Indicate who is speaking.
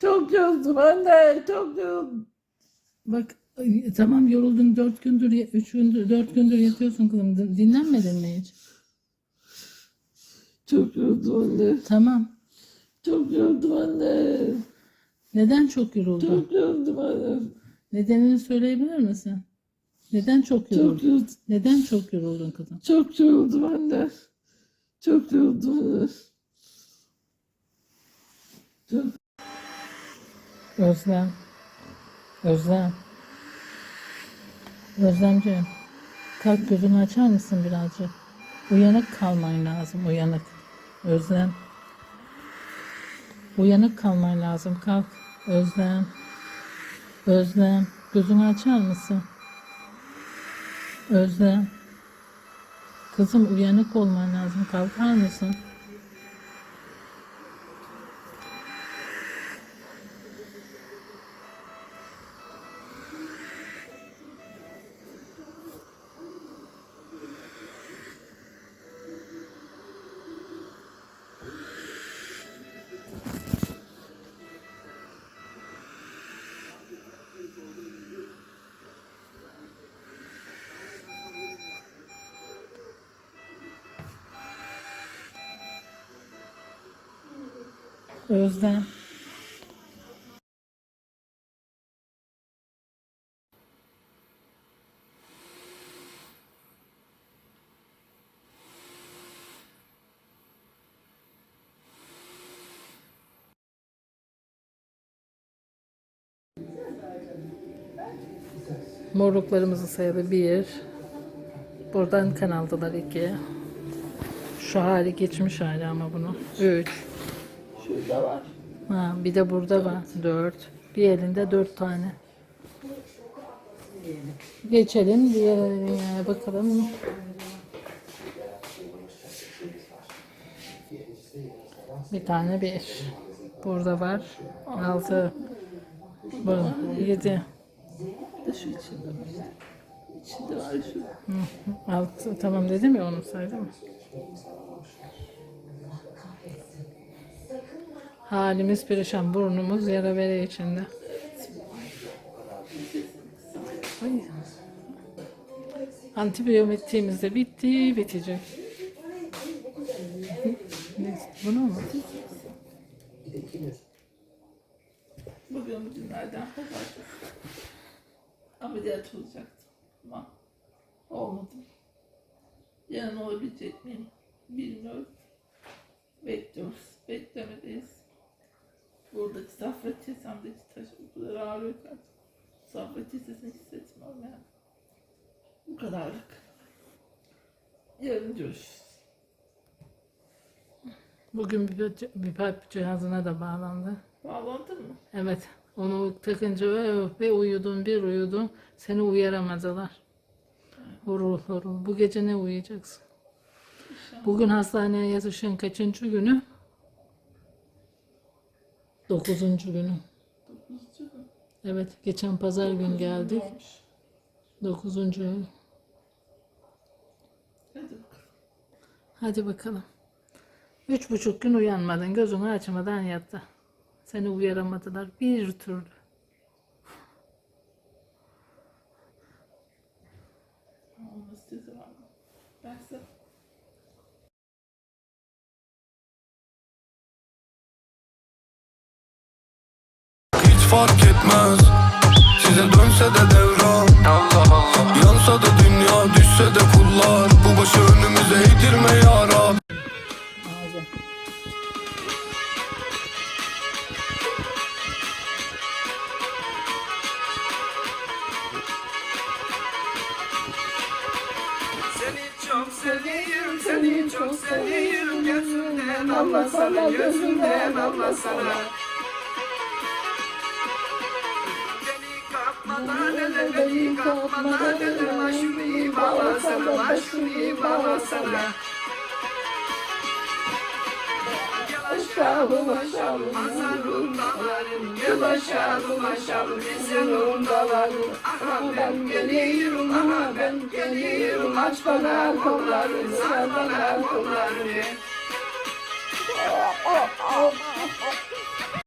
Speaker 1: Çok yoruldum anne. Çok yoruldum.
Speaker 2: Bak ay, tamam yoruldun dört gündür, ya- üç gündür, dört gündür yatıyorsun kızım. Din- Dinlenmedin mi hiç?
Speaker 1: Çok yoruldum anne.
Speaker 2: Tamam.
Speaker 1: Çok yoruldum anne.
Speaker 2: Neden çok yoruldun?
Speaker 1: Çok yoruldum anne.
Speaker 2: Nedenini söyleyebilir misin? Neden çok yoruldun?
Speaker 1: Çok yoruldum.
Speaker 2: Neden çok yoruldun kızım?
Speaker 1: Çok yoruldum anne. Çok yoruldum anne. Çok
Speaker 2: Özlem. Özlem. Özlemciğim. Kalk gözünü açar mısın birazcık? Uyanık kalman lazım. Uyanık. Özlem. Uyanık kalman lazım. Kalk. Özlem. Özlem. Gözünü açar mısın? Özlem. Kızım uyanık olman lazım. Kalkar mısın? Özlem. Morluklarımızı sayılı bir. Buradan kanaldılar iki. Şu hali geçmiş hali ama bunu. Üç.
Speaker 1: Şurada var.
Speaker 2: Ha, bir de burada var. Dört. Bir elinde dört tane. Geçelim diğerine bakalım. Bir tane bir. Burada var. Altı. Bu. Yedi.
Speaker 1: Şu içinde var. işte. İçinde var şu.
Speaker 2: Altı. Tamam dedim ya onu saydım. Halimiz perişan. Burnumuz yara bere içinde. Ay. Antibiyometriğimiz de bitti, bitecek. Ne- Bunu mu?
Speaker 1: Bugün günlerden pazartesi. Ameliyat olacaktım. Ama olmadı. Yarın olabilecek miyim? Bilmiyorum. Bekliyoruz. Beklemedeyiz. Buradaki safra kesemdeki taş o kadar ağrıyor ki artık. Safra hissetmiyorum yani. Bu kadarlık. Yarın görüşürüz.
Speaker 2: Bugün bir, bir kalp cihazına da bağlandı.
Speaker 1: Bağlandın mı?
Speaker 2: Evet. Onu takınca öf, uyudun bir uyudun. Seni uyaramadılar. Horul horul. Bu gece ne uyuyacaksın? Bugün hastaneye yatışın kaçıncı günü? Dokuzuncu günü. Evet. Geçen pazar gün geldik. Dokuzuncu gün.
Speaker 1: Hadi bakalım.
Speaker 2: Üç buçuk gün uyanmadın. Gözünü açmadan yattı. Seni uyaramadılar. Bir türlü.
Speaker 1: Olması ne zaman?
Speaker 3: Fark etmez. Size dönse de devran. Yansa da dünya düşse de kullar. Bu başı önümüze eğdirme ya Rab
Speaker 2: Hadi.
Speaker 4: Seni çok seviyorum, seni çok seviyorum. Gözünden anlasana, gözünden anlasana Beni kapmadan ele, beni kapmadan ele Başımı bağlasana, başımı bağlasana Gel aşağı ulaşalım, mazarun dağlarım Gel aşağı ulaşalım, bizim dağlarım Aha ben geliyorum, aha ben geliyorum Aç bana kollarını, sar bana kollarını